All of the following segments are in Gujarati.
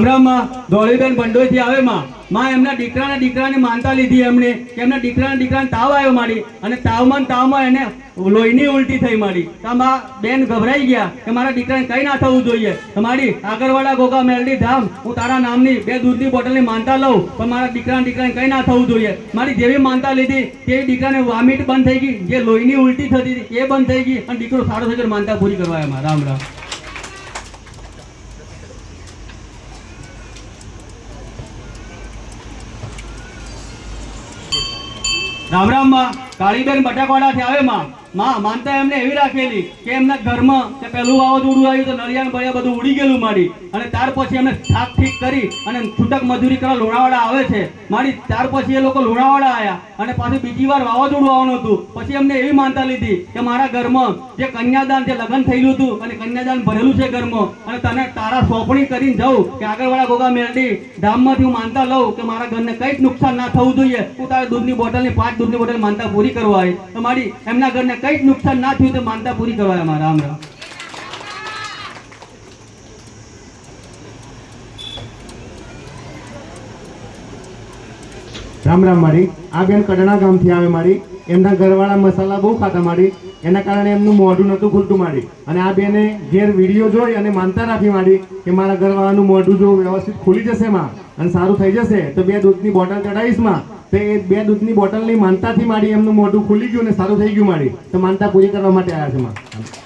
રામ રામમાં ધોળીબેન ભંડોઈથી આવે માં. માં એમના દીકરાના દીકરાને માનતા લીધી એમણે કે એમના દીકરાના દીકરાને તાવ આવ્યો મારી અને તાવમાં તાવમાં એને લોહીની ઉલટી થઈ મારી. તો માં બેન ગભરાઈ ગયા કે મારા દીકરાને કઈ ના થવું જોઈએ. મારી આગળવાળા ગોગા મેલડી ધામ, હું તારા નામની બે દૂધની બોટલની માનતા લઉં, પણ મારા દીકરાના દીકરાને કઈ ના થવું જોઈએ. મારી જેવી માનતા લીધી તેવી દીકરાને વોમિટ બંધ થઈ ગઈ, જે લોહીની ઉલટી થતી હતી એ બંધ થઈ ગઈ અને દીકરો સારો થઈ માનતા પૂરી કરવા એમાં રામ રામ. રામ રામમાં કાળીબેન બટાકવાડાથી આવે માં. માં માનતા એમને એવી રાખેલી કે એમના ઘરમાં તે પેલું વાવાઝોડું આવ્યું તો નરિયાન બળિયા બધું ઉડી ગયેલું મારી અને ત્યાર પછી એમને થાક ઠીક કરી અને છૂટક મજૂરી કરવા લોણાવાડા આવે છે. મારી ત્યાર પછી એ લોકો લોણાવાડા આવ્યા અને પાછું બીજી વાર વાવાઝોડું આવવાનું હતું. પછી એમને એવી માનતા લીધી કે મારા ઘરમાં જે કન્યાદાન, જે લગ્ન થયેલું હતું, અને કન્યાદાન ભરેલું છે ઘરમાં, અને તને તારા સોંપણી કરીને જાઉં કે આગળવાળા ગોગા મેરડી ધામમાંથી હું માનતા લઉં કે મારા ઘરને કંઈક નુકસાન ના થવું જોઈએ. હું તારા દૂધની બોટલની પાંચ દૂધની બોટલ માનતા પૂરી કરવા આવી તો મારી એમના ઘરને કંઈ જ નુકસાન ના થયું તો માનતા પૂરી કરવા આવ્યા મારા રામ રામ. રામ રામ મારી. આ બેન કડણા ગામથી આવે મારી. એમના ઘરવાળા મસાલા બહુ ખાતા મારી. એના કારણે એમનું મોઢું નહોતું ખુલતું મારી. અને આ બેને ઘેર વીડિયો જોઈ અને માનતા રાખી મારી કે મારા ઘરવાળાનું મોઢું જો વ્યવસ્થિત ખુલી જશે માં અને સારું થઈ જશે, તો બે દૂધની બોટલ ચડાવીશમાં. તો બે દૂધની બોટલની માનતાથી મારી એમનું મોઢું ખુલી ગયું ને સારું થઈ ગયું મારી તો માનતા પૂરી કરવા માટે આવ્યા છે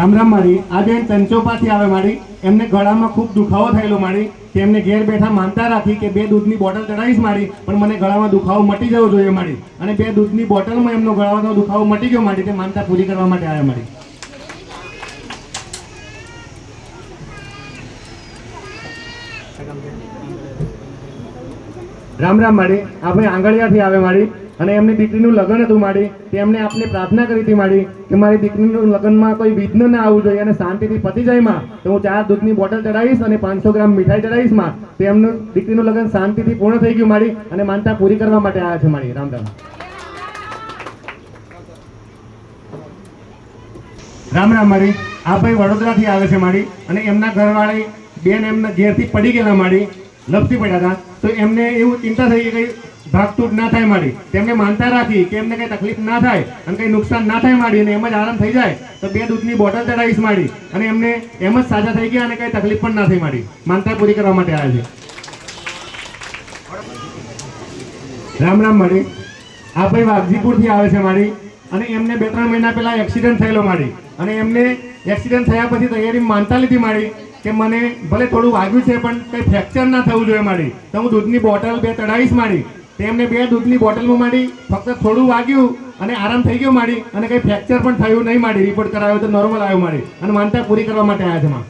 રામ રામ મારી. આ બેન ચંચોપાથી આવે મારી, એમને ગળામાં ખૂબ દુખાવો થયેલો મારી. તેમને ઘેર બેઠા માનતા રાખી કે બે દૂધની બોટલ ચડાવીશ મારી, પણ મને ગળામાં દુખાવો મટી જવો જોઈએ મારી. અને બે દૂધની બોટલમાં એમનો ગળાનો દુખાવો મટી ગયો મારી, તે માનતા પૂરી કરવા માટે આવ્યા મારી. રામ રામ માડી આપણે આંગળિયાથી આવે માડી અને એમની દીકરીનું લગ્ન હતું માડી તેમણે આપને પ્રાર્થના કરી હતી માડી કે મારી દીકરીનું લગ્નમાં કોઈ વિઘ્ન ના આવવું જોઈએ અને શાંતિથી પતી જાય માં. તો હું ચાર દૂધની બોટલ ચડાવીશ અને પાંચસો ગ્રામ મીઠાઈ ચડાવીશમાં. તેમનું દીકરીનું લગ્ન શાંતિથી પૂર્ણ થઈ ગયું મારી અને માનતા પૂરી કરવા માટે આવ્યા છે મારી, રામ રામ. રામ રામ મારી, આ ભાઈ વડોદરાથી આવે છે મારી અને એમના ઘરવાળી બેન એમના ઘેરથી પડી ગયેલા મારી, લપસી પડ્યા હતા. તો એમને એવું ચિંતા થઈ કઈ ભાગતૂટ ના થાય મારી. તેમને માનતા રાખી કે એમને કઈ તકલીફ ના થાય અને કઈ નુકસાન ના થાય મારી અને એમ જ આરામ થઈ જાય, તો બે દૂધની બોટલ ચડાવીશ મારી અને એમને એમ જ સાજા થઈ ગયા અને કઈ તકલીફ પણ ના થઈ મારી. માનતા પૂરી કરવા માટે આવ્યા છે. રામ રામ મારી. આ ભાઈ વાઘજીપુરથી આવે છે મારી અને એમને બે ત્રણ મહિના પહેલા એક્સિડન્ટ થયેલો મારી અને એમને એક્સિડન્ટ થયા પછી તૈયારી માનતા લીધી મારી કે મને ભલે થોડું વાગ્યું છે પણ કંઈ ફ્રેક્ચર ના થવું જોઈએ મારી, તો હું દૂધની બોટલ બે ચડાવીશ મારી તેમને બે દૂધની બોટલમાં માંડી, ફક્ત થોડું વાગ્યું અને આરામ થઈ ગયો માડી અને કંઈ ફ્રેક્ચર પણ થયું નહીં માડી. રિપોર્ટ કરાયો તો નોર્મલ આવ્યો માડી. અને માનતા પૂરી કરવા માટે આવ્યા છે માં.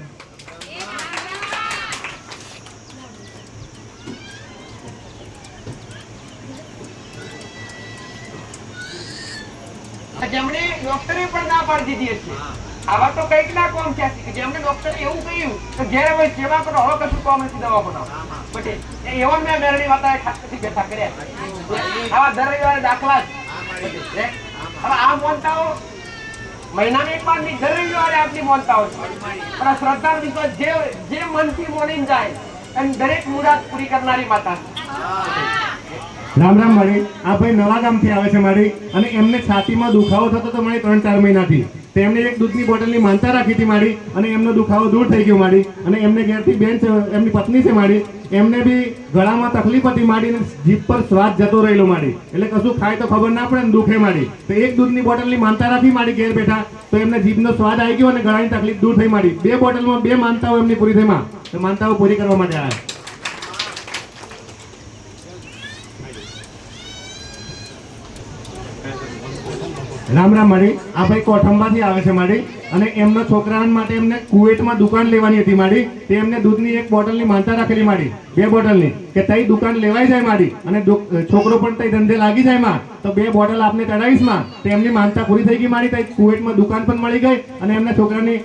ડોક્ટરે પણ ના પાડી દીધી હશે. આવા તો કંઈક ના કોમ છે. કે ડોક્ટરે એવું કહ્યું કે ઘેર હવે સેવા કરો, હવે કશું કોમ નથી દવા બનાવો. બટ એવા મેં મેરણી માતા ખાસ કરી બેઠા કર્યા આવા દર રવિવારે દાખલા હવે આ મોનતાઓ મહિનાની એક વારની દર રવિવારે આપની મોનતાઓ છે. પણ આ શ્રદ્ધા વિશ્વાસ જે જે મનથી મોડીને જાય અને દરેક મુરાદ પૂરી કરનારી માતા છે. રામ રામ મારી. આ ભાઈ નવા ગામથી આવે છે મારી. અને એમને છાતીમાં દુખાવો થતો તો મારી ત્રણ ચાર મહિનાથી. તો એમને એક દૂધની બોટલની માનતા રાખી હતી મારી અને એમનો દુખાવો દૂર થઈ ગયો મારી. અને એમને ઘેરથી બેન છે એમની પત્ની છે મારી. એમને બી ગળામાં તકલીફ હતી અને જીભ પર સ્વાદ જતો રહેલો મારી. એટલે કશું ખાય તો ખબર ના પડે ને દુખે મારી. તો એક દૂધની બોટલની માનતા રાખી મારી ઘેર બેઠા. તો એમને જીભનો સ્વાદ આવી ગયો અને ગળાની તકલીફ દૂર થઈ મારી. બે બોટલમાં બે માનતાઓ એમની પૂરી થઈ માં. તો માનતાઓ પૂરી કરવા માટે આવ્યા. રામ રામ મારી આ ભાઈ કોઠંબાથી આવે છે મારી અને એમના છોકરા માટે એમને કુવેટમાં દુકાન લેવાની હતી મારી તે એમને દૂધની એક બોટલની માનતા રાખેલી મારી બે બોટલની. કે તઈ દુકાન લેવાઈ જાય મારી અને છોકરો પણ તઈ ધંધે લાગી જાય માં. તો બે બોટલ આપને ચડાવીશમાં. તો એમની માનતા પૂરી થઈ ગઈ મારી તઈ કુવેટમાં દુકાન પણ મળી ગઈ. અને એમના છોકરાની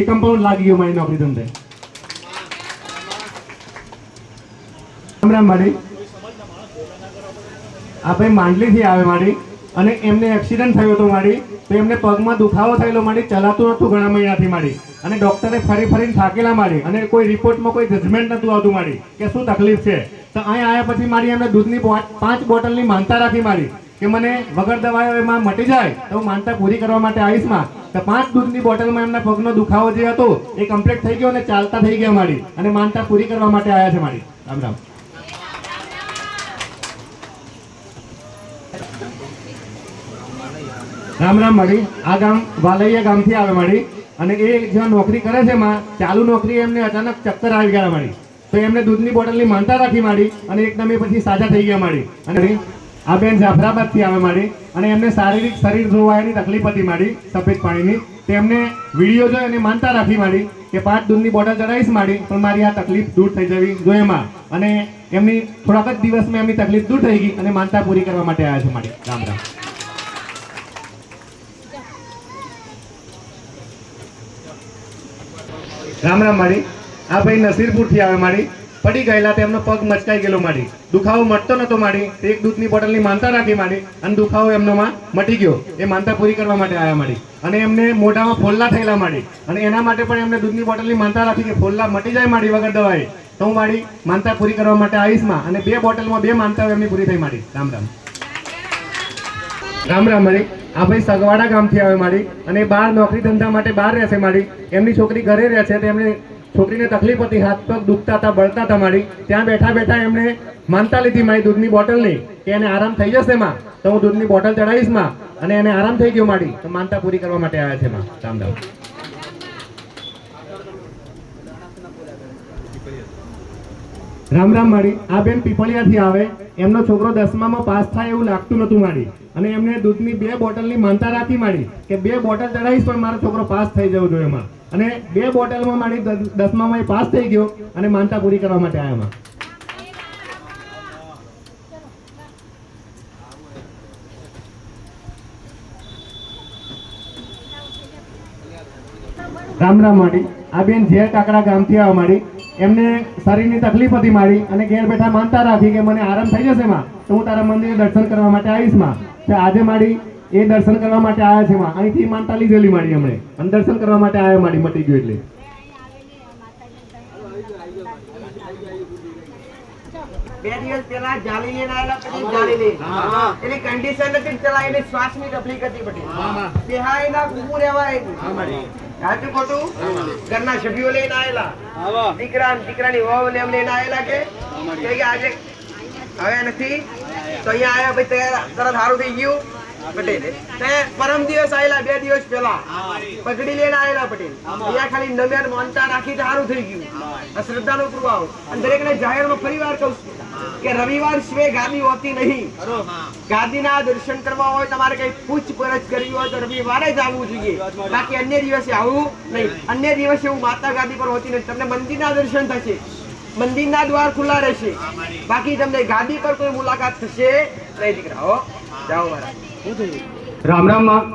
એ કમ્પાઉન્ડ લાગી ગયો મારી નોકરી ધંધે. રામ રામ મારી આ ભાઈ માંડલીથી આવે મારી અને એમને એક્સિડન્ટ થયો હતો મારી. તો એમને પગમાં દુખાવો થયેલો મારી, ચલાતું નહોતું ઘણા મહિનાથી મારી. અને ડૉક્ટરે ફરી ફરીને થાકેલા મારી. અને કોઈ રિપોર્ટમાં કોઈ જજમેન્ટ નહોતું આવતું મારી કે શું તકલીફ છે. તો અહીં આવ્યા પછી મારી એમને દૂધની પાંચ બોટલની માનતા રાખી મારી કે મને વગર દવાઓ એમાં મટી જાય તો હું માનતા પૂરી કરવા માટે આવીશમાં. તો પાંચ દૂધની બોટલમાં એમના પગનો દુખાવો જે હતો એ કમ્પ્લીટ થઈ ગયો અને ચાલતા થઈ ગયા મારી. અને માનતા પૂરી કરવા માટે આવ્યા છે મારી. રામ રામ. રામ રામ મળી. આ ગામ વાલૈયા ગામથી આવે મળી. અને એ જ્યાં નોકરી કરે છે માં, ચાલુ નોકરી એમને અચાનક ચક્કર આવી ગયા મળી. તો એમને દૂધની બોટલની માનતા રાખી મારી અને એકદમ એ પછી સાજા થઈ ગયા મારી અને આ બેન જાફરાબાદથી આવે મારી અને એમને શારીરિક શરીર ધોવાયની તકલીફ હતી મારી સફેદ પાણીની. તેમને વીડિયો જોઈ અને માનતા રાખી મારી કે પાંચ દૂધની બોટલ ચડાવીશ મારી પણ મારી આ તકલીફ દૂર થઈ જવી જોઈએ માં. અને એમની થોડાક જ દિવસમાં એમની તકલીફ દૂર થઈ ગઈ અને માનતા પૂરી કરવા માટે આવ્યા છે માડી રામ રામ. રામ રામ માડી આ ભાઈ નસીરપુરથી આવે માડી પડી ગયેલા તેમનો પગ મચકાઈ ગયેલો માડી દુખાવો મટતો નતો માડી એક દૂધની બોટલની માનતા રાખી માડી અને દુખાવો એમનોમાં મટી ગયો. એ માનતા પૂરી કરવા માટે આવ્યા મારી અને એમને મોઢામાં ફોલ્લા થયેલા માડી અને એના માટે પણ એમને દૂધની બોટલની માનતા રાખી કે ફોલ્લા મટી જાય મારી વગર દવાએ. તો હું મારી માનતા પૂરી કરવા માટે આવીશમાં અને બે બોટલમાં બે માનતાઓ એમની પૂરી થઈ મારી રામ રામ. રામ રામ મારી આ ભાઈ સગવાડા ગામથી આવે મારી અને બહાર નોકરી ધંધા માટે બહાર રહેશે મારી એમની છોકરી ઘરે રહે છે તેમણે છોકરીને તકલીફ હતી, હાથ પગ દુખતા હતા, બળતા હતા મારી ત્યાં બેઠા બેઠા એમણે માનતા લીધી મારી દૂધની બોટલની કે એને આરામ થઈ જશે માં, તો હું દૂધની બોટલ ચડાવીશમાં. અને એને આરામ થઈ ગયો માડી. તો માનતા પૂરી કરવા માટે આવ્યા છે માં. રામ રામ. રામ રામ માડી આ બેન પીપળિયાથી આવે. એમનો છોકરો દસમામાં પાસ થાય એવું લાગતું નતું માડી અને એમને દૂધની બે બોટલની માનતા રાખી માડી કે બે બોટલ ચડાવીશ પણ મારો છોકરો પાસ થઈ જવો જોઈએ એમાં. અને બે બોટલમાં દ- દસમામાં એ પાસ થઈ ગયો અને માનતા પૂરી કરવા માટે આવ્યા એમાં. રામ રામ માડી આ બેન જે કાકડા ગામથી આવવા માંડી એમને શરીરની તકલીફ હતી મારી અને ઘેર બેઠા માનતા રાખી કે મને આરામ થઈ જશે માં. તો હું તારા મંદિરે દર્શન કરવા માટે આવીશમાં. તો આજે માડી એ દર્શન કરવા માટે આવ્યા છે માં. અહીંથી માનતા લીધેલી મારી એમણે. અને દર્શન કરવા માટે આવ્યા મારી મટી ગયું એટલે. બે દિવસ પહેલા જાળી લઈને આવેલા પછી જાળી લઈને. એની કન્ડિશન હતી ને પેલા એને શ્વાસની તકલીફ હતી બધી. બેહાયના ઊભું રહેવાય નહીં. સાચું ખોટું? ઘરના સભ્યો લઈને આવેલા. દીકરા દીકરાની વહુ ને એમ લઈને આવેલા કે? આજે હવે નથી? તો અહીંયા આવ્યા પછી તૈયાર તરત સારું થઈ ગયું? પટેલ. પરમ દિવસ આવેલા બે દિવસ પહેલા. પગડી લઈને આવેલા પટેલ. અહીંયા ખાલી નમ્યાર માનતા રાખી સારું થઈ ગયું. આ શ્રદ્ધાનો પુરાવો અને દરેકને જાહેરમાં ફરીવાર કહું છું કે રવિવાર સિવાય ગાદી હોતી નહીં. ગાદીના દર્શન કરવા હોય તમારે કઈ પૂછપરછ કરવી હોય તો રવિવારે જ આવવું જોઈએ. બાકી અન્ય દિવસે આવું નહીં. અન્ય દિવસે હું માતા ગાદી પર હોતી નથી. તમને મંદિરના દર્શન થશે. મંદિરના દ્વાર ખુલ્લા રહેશે. બાકી તમને ગાદી પર કોઈ મુલાકાત થશે નહીં દીકરાઓ જાઓ મારા રામ રામમાં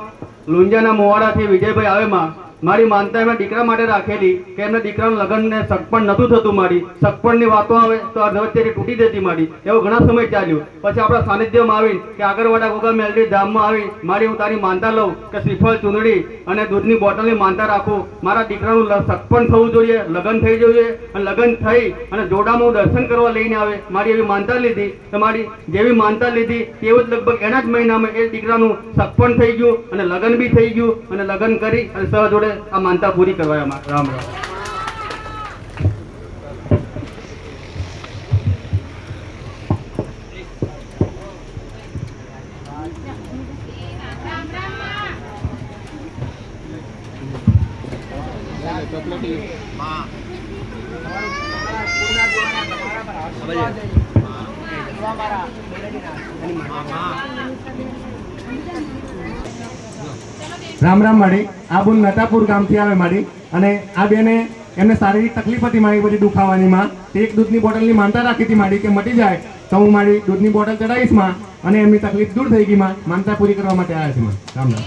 લુંજાના મોવાડાથી વિજયભાઈ આવે માં. મારી માનતા એમના દીકરા માટે રાખેલી કે એમના દીકરાનું લગ્નને સગપણ નતું થતું મારી. સગપણની વાતો આવે તો અર્ધવચ્ચેથી તૂટી જતી મારી. એવો ઘણા સમય ચાલ્યું. પછી આપણા સાનિધ્યમાં આવીને કે આગળવાડા ગોગા મેલડી ધામમાં આવી, મારી હું તારી માનતા લઉં કે શ્રીફળ ચૂંદડી અને દૂધની બોટલની માનતા રાખું. મારા દીકરાનું સગપણ થવું જોઈએ, લગ્ન થઈ જોઈએ અને લગ્ન થઈ અને જોડામાં હું દર્શન કરવા લઈને આવે. મારી એવી માનતા લીધી મારી જેવી માનતા લીધી તેવું જ લગભગ એના જ મહિનામાં એ દીકરાનું સગપણ થઈ ગયું અને લગ્ન બી થઈ ગયું અને લગ્ન કરી અને સહ જોડે આ માનતા પૂરી કરવા રામ રામ. રામ રામ માડી આ બોન નતાપુર ગામથી આવે માડી અને આ બેને એમને શારીરિક તકલીફ હતી મારી બધી દુખાવાની માં. એક દૂધની બોટલની માનતા રાખી હતી માડી કે મટી જાય તો હું મારી દૂધની બોટલ ચડાવીશમાં અને એમની તકલીફ દૂર થઈ ગઈ માં. માનતા પૂરી કરવા માટે આવ્યા છે માં. રામ રામ.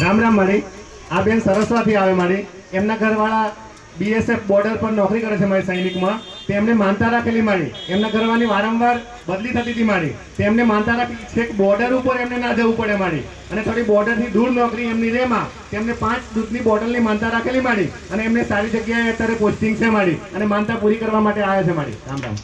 રામ રામ મારી આ બેન સરસવાથી આવે મારી એમના ઘરવાળા બીએસએફ બોર્ડર પર નોકરી કરે છે મારી સૈનિકમાં. તેમને માનતા રાખેલી મારી. એમના કરવાની વારંવાર બદલી થતી હતી મારી. તેમને માનતા રાખી છેક બોર્ડર ઉપર એમને ના જવું પડે મારી. અને થોડી બોર્ડરથી દૂર નોકરી એમની રેમાં તેમને પાંચ દૂધની બોટલની માનતા રાખેલી મારી. અને એમને સારી જગ્યાએ અત્યારે પોસ્ટિંગ છે મારી. અને માનતા પૂરી કરવા માટે આવ્યા છે મારી. રામ રામ.